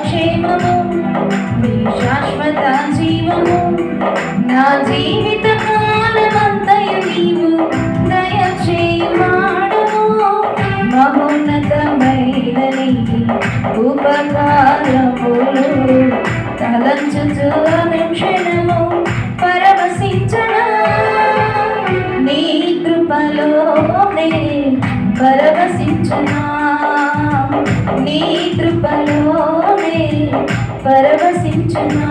క్షేమము నీ శాశ్వత జీవము. నా జీవిత కాలమంతయు నీవు దయచేయమాడము. మహోన్నతమైన ఉపకారములు తలంచుచు నిమిషము పరవశించనా. నీ కృపలోనే పరవశించనా. నీ కృపలో పరవశించనా.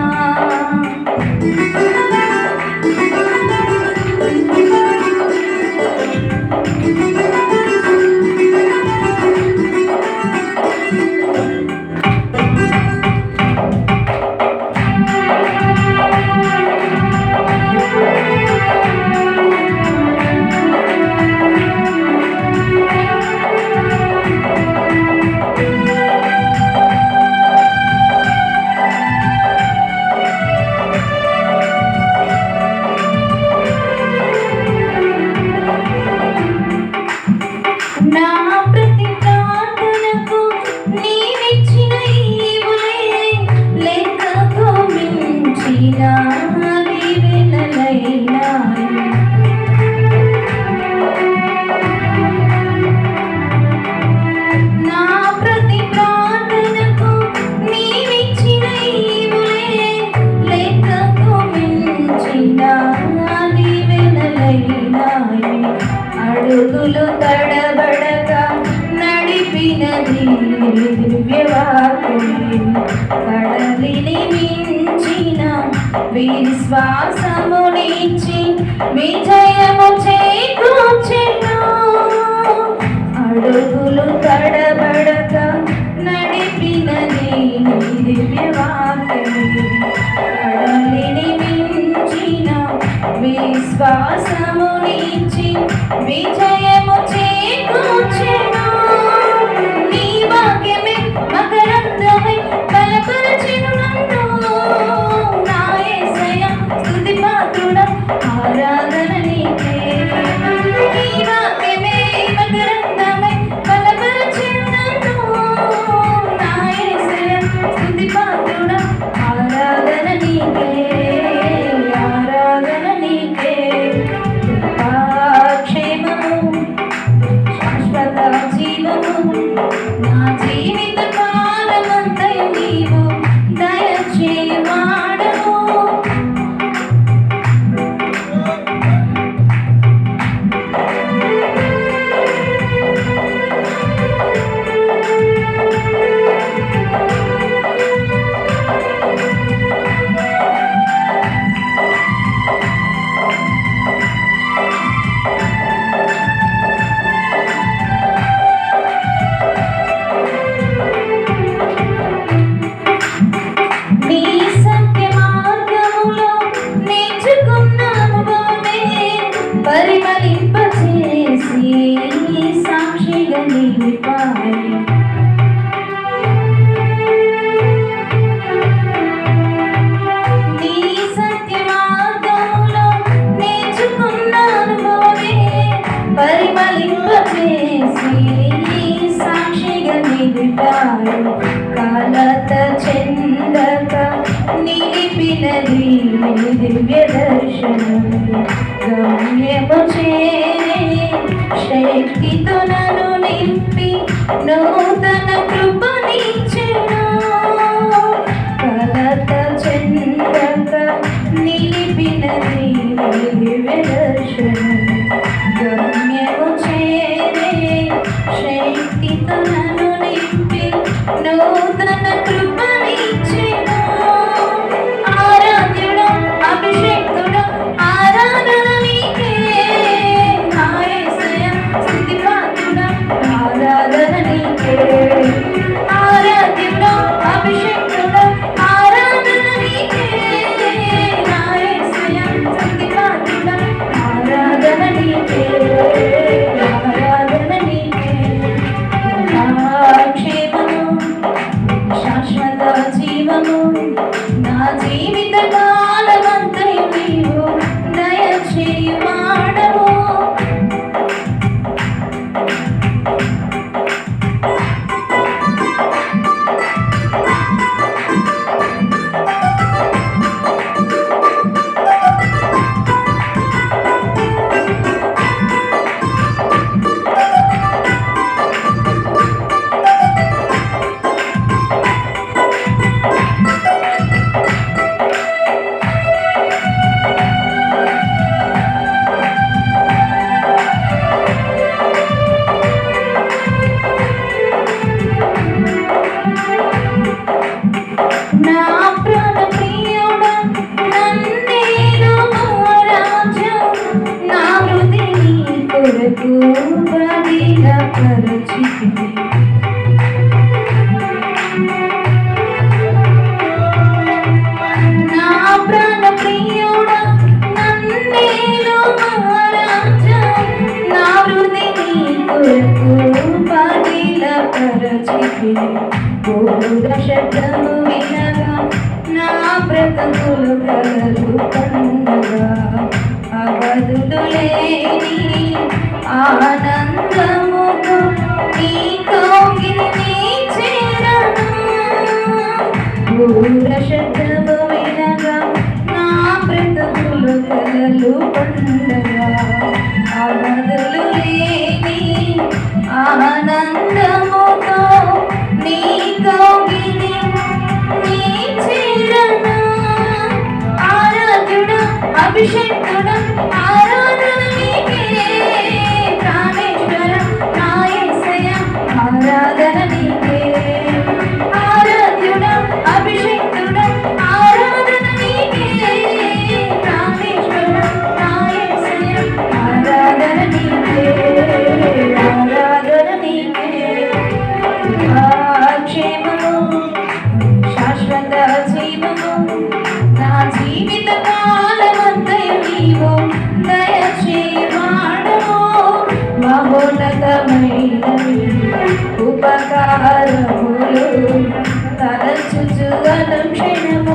అడుగులు తడబడక నడిపినది దివ్యవాకుని కడలిని మించిన విశ్వాసమునిచ్చి విజయము చేకూర్చెను. అడుగులు తడబడక నడిపినది దివ్యవాకుని కడలిని మించిన విశ్వాసమునిచ్చి విజయ కాలత చెందక నిలిపినది దివ్య దర్శనం గమ్యము చేరే శక్తితో నన్ను నింపి నూతన కృపనిచ్చెను. కలత చెందక నిలిపినది నీ గమ్యము చేరే శక్తితో నన్ను నింపి నూతన బ్రతుకులు కలలు పండగా అవధులు లేని ఆనందముతో నీ కోగిలిని చేరను పూర శబ్దము వినగా నా బ్రతుకులు కలలు పండగా అవధులు లేని ఆనంద అభిషేకుడు ఆరాధన నీకే ప్రాణేశ్వర నా ఆరాధన నీకే. ఆరాధ్యుడు అభిషేకుడు ఆరాధన నీకే ఆరాధన నీకే. ఆరాధన నీకే. ఉపకారములు తలచుచు క్షణము